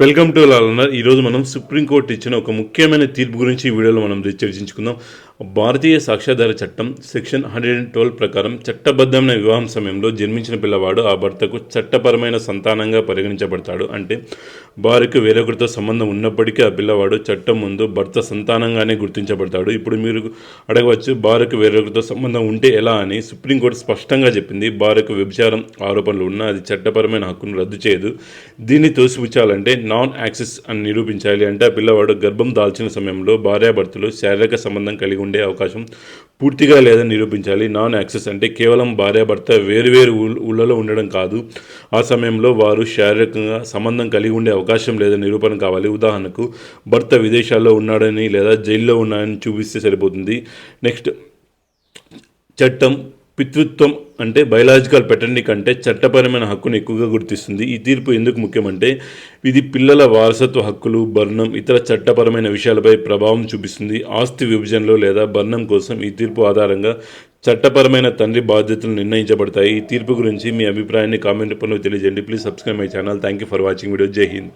Welcome to లాలన్నర్ ఈరోజు మనం supreme court ఇచ్చిన ఒక ముఖ్యమైన తీర్పు గురించి ఈ వీడియోలో మనం చర్చించుకుందాం. భారతీయ సాక్ష్యాధార చట్టం సెక్షన్ హండ్రెడ్ అండ్ ట్వెల్వ్ ప్రకారం చట్టబద్ధమైన వివాహం సమయంలో జన్మించిన పిల్లవాడు ఆ భర్తకు చట్టపరమైన సంతానంగా పరిగణించబడతాడు అంటే భార్యకు వేరొకరితో సంబంధం ఉన్నప్పటికీ ఆ పిల్లవాడు చట్టం ముందు భర్త సంతానంగానే గుర్తించబడతాడు. ఇప్పుడు మీరు అడగవచ్చు భార్యకు వేరొకరితో సంబంధం ఉంటే ఎలా అని సుప్రీంకోర్టు స్పష్టంగా చెప్పింది. భార్యకు వ్యభిచారం ఆరోపణలు ఉన్నా అది చట్టపరమైన హక్కును రద్దు చేయదు. దీన్ని తోసిపుచ్చాలంటే నాన్ యాక్సెస్ అని నిరూపించాలి అంటే ఆ పిల్లవాడు గర్భం దాల్చిన సమయంలో భార్యాభర్తలు శారీరక సంబంధం కలిగి ఉండే అవకాశం పూర్తిగా లేదని నిరూపించాలి. నాన్ యాక్సెస్ అంటే కేవలం భార్యాభర్త వేరువేరు ఊళ్ళలో ఉండడం కాదు. ఆ సమయంలో వారు శారీరకంగా సంబంధం కలిగి ఉండే అవకాశం లేదని నిరూపణ కావాలి. ఉదాహరణకు భర్త విదేశాల్లో ఉన్నాడని లేదా జైల్లో ఉన్నాడని చూపిస్తే సరిపోతుంది. నెక్స్ట్ చట్టం పితృత్వం అంటే బయలాజికల్ పెటర్నీ కంటే చట్టపరమైన హక్కును ఎక్కువగా గుర్తిస్తుంది. ఈ తీర్పు ఎందుకు ముఖ్యమంటే ఇది పిల్లల వారసత్వ హక్కులు బర్ణం ఇతర చట్టపరమైన విషయాలపై ప్రభావం చూపిస్తుంది. ఆస్తి విభజనలో లేదా బర్ణం కోసం ఈ తీర్పు ఆధారంగా చట్టపరమైన తండ్రి బాధ్యతలు నిర్ణయించబడతాయి. ఈ తీర్పు గురించి మీ అభిప్రాయాన్ని కామెంట్ రూపంలో తెలియజేయండి. Please subscribe my channel. Thank you for watching video. జై హింద్.